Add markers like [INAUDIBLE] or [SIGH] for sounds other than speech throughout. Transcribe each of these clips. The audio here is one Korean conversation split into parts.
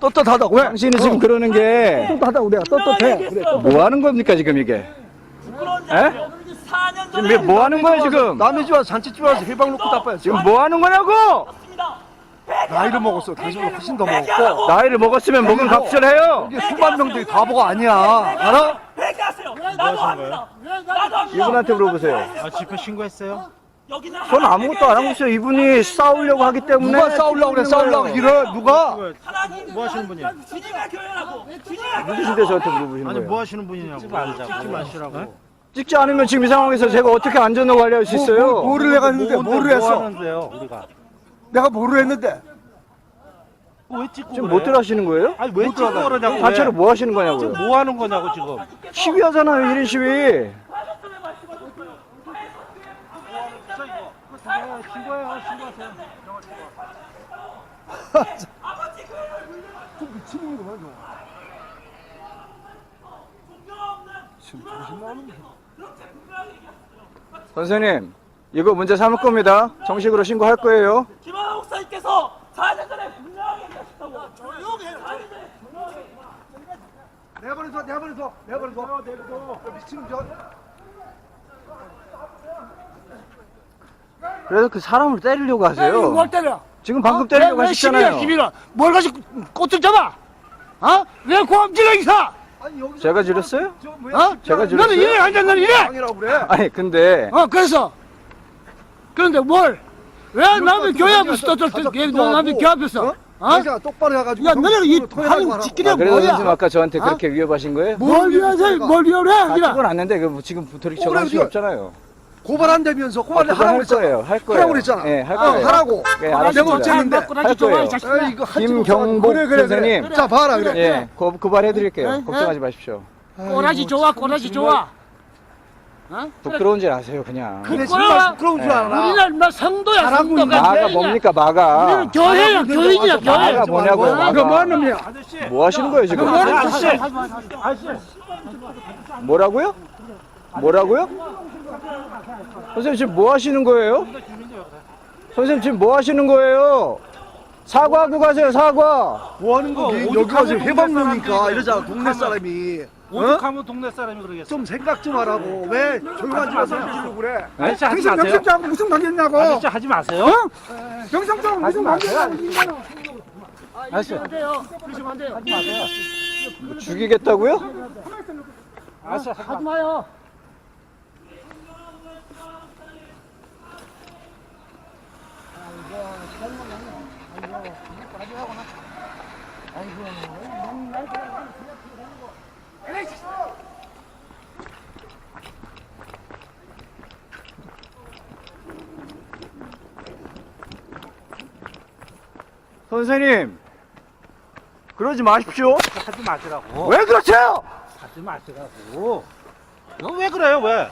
떳떳하다고 왜? 당신이 지금 그러는 게뭐 떳떳하다고 내가 떳떳해. 그래. 하는 겁니까 지금 이게? 에? 아세요? 4년 지금 전에 뭐 하는 거야 지금? 남의 집 와서 잔치집 와서 해방 놓고 나빠요. 지금 지금 뭐 하는 거냐고? 습니다 나이를 먹었어. 당신보다 훨씬 더 먹었고. 나이를 먹었으면 먹은 값을 해요. 이게 수만 명들이 바보가 아니야. 알아? 회개하세요. 나도 합니다. 나도 합니다. 이분한테 물어보세요. 아, 집회 신고했어요? 전 아무것도 안 하고 있어요. 이분이 싸우려고 하기 때문에 누가 싸우려고 그래? 싸우려고 이래? 누가? 뭐 하시는 분이야? 교회라고 주님의 누구신데 저한테 물어보시는 아니 거예요? 뭐 하시는 분이냐고. 찍지 마시라고. 찍지 않으면 지금 이 상황에서 제가 어떻게 안전을 관리할 수 있어요? 뭐, 뭐를 내가 했는데 뭐를 뭐 했어? 하는데요, 우리가? 내가 뭐를 했는데? 왜 찍고 지금 그래? 못 들어하시는 거예요? 아니 왜 찍고 그러냐고. 단체로 왜? 뭐 하시는 거냐고요? 뭐 하는 거냐고 지금. 시위하잖아요, 1인 시위. 신고해요, 신고하세요. 미친놈이구만 너. 지금 정신 나는 선생님, 이거 문제 삼을 겁니다. 정식으로 신고할 거예요. 김하나 목사님께서 4년 전에 분명하게 얘기하셨다고 조용히 해 4년 전에 내버려둬 내버려둬 내버려둬 내버려둬 미친놈 저 그래서 그 사람을 때리려고 하세요. 뭘 때려? 지금 방금 어? 때리려고 왜, 왜 시비야, 하셨잖아요. 시비를? 뭘 가지고 꽃을 잡아? 어? 왜 고함 질러 이사? 아니 여기서 제가 지렸어요? 저 뭐야 어? 제가 너는 질렀어요? 이래 앉아 너는 이래? 방이라고 그래 아니, 근데 어 그래서 그런데 뭘? 왜 남의 것 교회 앞에서 거또 가족도 남의 교회 앞에서? 어? 어? 똑바로 해가지고 야 너네는 이 하는. 짓기가 아, 그래서 선생님 뭐야? 아까 저한테 어? 그렇게 위협하신 거예요? 뭘 위해서 뭘 위협해? 아, 이라. 그건 안는데 그 지금 부터리 어, 저할 수. 없잖아요. 고발한다면서 아, 고발을 그거 하라고 할 그랬잖아 거예요. 할 거예요. 하라고 그랬잖아 예, 할 어, 거예요. 하라고 예, 내가 알았습니다. 어쨌는데 아, 할 거예요. 에이, 이거 하지 김경복 못하고. 그래, 그래, 그래. 선생님. 자 봐라 그래 예, 고, 고발해드릴게요. 네, 걱정하지 마십시오. 꼬라지 좋아 꼬라지 좋아. 어? 부끄러운 줄 아세요, 그냥. 그래. 정말 부끄러운 줄 알아 우리는 뭐 성도야 잘하고 성도가 있는 마가 교회냐. 뭡니까, 마가. 우리는 교회야 교인이야 교회. 마가 뭐냐고요, 마가. 그거 뭐 놈이야? 아저씨. 뭐 하시는 거예요, 지금? 아저씨. 뭐라고요? 뭐라고요? 선생님 지금 뭐 하시는 거예요? 선생님 지금 뭐 하시는 거예요? 사과하고 가세요, 사과. 뭐 하는 거니 어, 여기가 지금 오죽하면 해방로니까 동네 이러잖아 사람들이 동네 사람이 오죽하면 동네 사람이 그러겠어. 좀 생각 좀 하라고 왜 집에서 하시려고 그래 아저씨 하지 당신 마세요. 명성장하고 무슨 관계냐고? 아저씨 하지 마세요. 명성장하고 무슨 관계냐고? 아저씨, 안 돼요. 죽이겠다고요? 하지 하지 마요. 선생님, 그러지 마십시오. 하지 마시라고. 왜 그러세요? 하지 마시라고. 너 왜 그래요, 왜?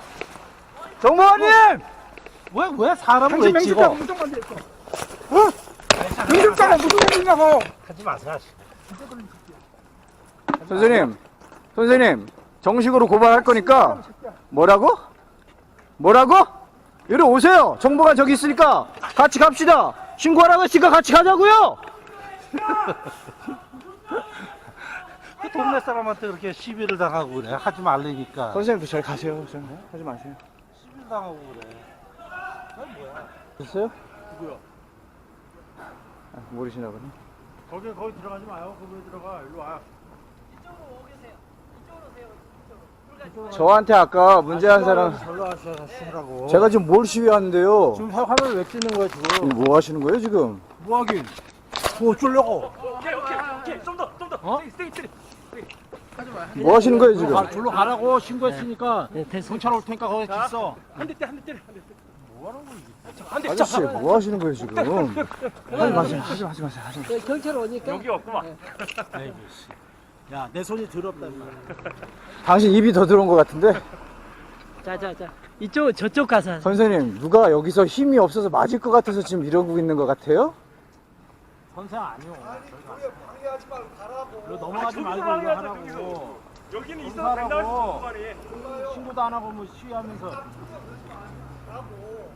정보원님! 왜, 왜 사람을 왜 찍어? 관계 있어? 어? 명성장하고 무슨 관계냐고? 하지 마세요. 선생님, 선생님, 정식으로 고발할 거니까 뭐라고? 뭐라고? 이리 오세요. 정보가 저기 있으니까 같이 갑시다. 신고하라고 했으니까 같이 가자고요. [LAUGHS] 그 동네 사람한테 그렇게 시비를 당하고 그래. 하지 말라니까. 선생님도 저리 가세요. 저, 하지 마세요. 시비를 당하고 그래. 됐어요? 누구요? 아, 모르시나 보네. 거기, 거기 들어가지 마요. 거기 들어가. 일로 와. 저한테 아까 문제한 사람 절로 하시라고. 제가 지금 뭘 시위하는데요? 지금 화- 화면을 왜 찍는 거야, 지금? 뭐 하시는 거예요 지금? 뭐 하긴? 뭐 어쩌려고? 오케이 오케이 오케이 좀 더 좀더 어? 스테이 스테이 뭐 하시는 거예요 지금? 가, 절로 가라고 신고했으니까 경찰 올 테니까 거기 있어. 한대 때려 한대 때려 한대 때려 한대 아저씨 뭐 하시는 거예요 지금? 하지 마세요. 하지 마세요. 하지 마세요. 하지 마세요. 경찰 오니까 여기 없구만 야, 내 손이 더럽다. 당신 입이 더 들어온 것 같은데? 자자자 이쪽 저쪽 가서 선생님 누가 여기서 힘이 없어서 맞을 것 같아서 지금 이러고 있는 것 같아요? 선생 아니요. 방해하지 말고 가라고 일로 넘어가지 말고 일로 하라고. 여기는 있어도 된다고 정부관이 신고도 안 하고 뭐 시위하면서.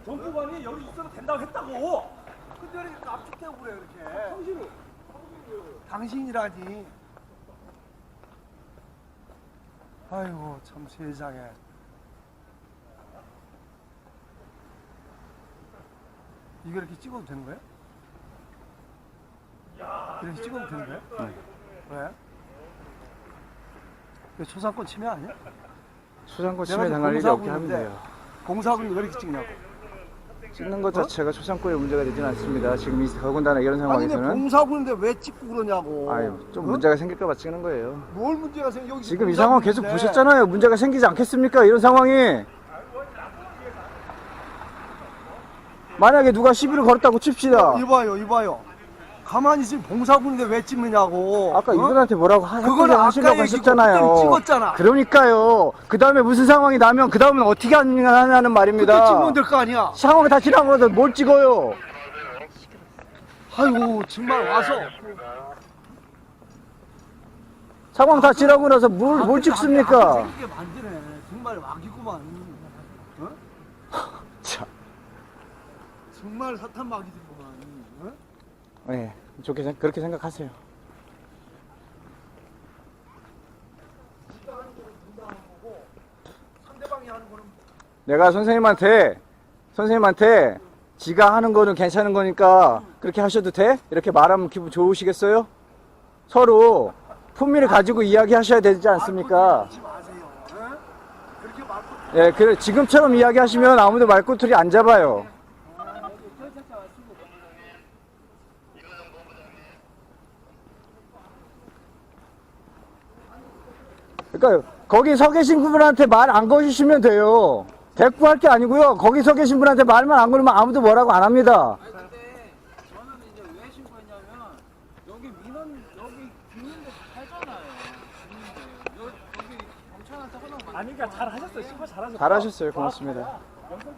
정부관이 여기 있어도 된다고 했다고 근데 왜 이렇게 납축되고 그래 이렇게 당신이라니. 아이고 참 세상에. 이거 이렇게 찍어도 되는 거야? 이렇게 찍어도 되는 거야? 네. 왜? 이거 초상권 침해 아니야? 초상권 침해 당할 일이 없게 하면. 돼요. 공사하고 왜 이렇게 찍냐고. 찍는 것 자체가 초상권에 문제가 되진 않습니다. 지금 이 더군다나 이런 아니 근데 상황에서는 공사하고 있는데 왜 찍고 그러냐고. 아유 좀 어? 문제가 생길까봐 찍는 거예요. 뭘 문제가 생겨? 여기 지금 이 공사하고 상황 계속 있는데. 보셨잖아요. 문제가 생기지 않겠습니까? 이런 상황이 만약에 누가 시비를 걸었다고 칩시다. 이봐요, 이봐요. 가만히 있으면 있는데 왜 찍느냐고. 아까 어? 이분한테 뭐라고 하, 그거는 아까 하시려고 하셨잖아요. 그때는 찍었잖아. 그러니까요. 그 다음에 무슨 상황이 나면 그 다음은 어떻게 하냐는 그때 말입니다. 찍으면 될 거 아니야. 상황이 다 지나고 나서 뭘 찍어요? 아이고 정말 와서. 상황 다 지나고 나서 뭘, 뭘 찍습니까? 만드네. 정말 막이구만. 어? [LAUGHS] 참. 정말 사탄 막이구만. 어? 네, 좋게 생- 그렇게 생각하세요. 내가 선생님한테 선생님한테 지가 하는 거는 괜찮은 거니까 그렇게 하셔도 돼? 이렇게 말하면 기분 좋으시겠어요? 서로 품위를 가지고 이야기하셔야 되지 않습니까? 예, 그 지금처럼 이야기하시면 아무도 말꼬투리 안 잡아요. 그러니까 거기 서 계신 분한테 말 안 거시시면 돼요. 대꾸할 게 아니고요. 거기 서 계신 분한테 말만 안 걸으면 아무도 뭐라고 안 합니다. 아니 근데 저는 이제 왜 신고했냐면 여기 민원 여기 주민들 살잖아요. 주민들 여, 여기 경찰한테 허락 아니 그러니까 잘 하셨어요. 신고 잘 하셨어요. 잘하셨어요. 고맙습니다. 때문에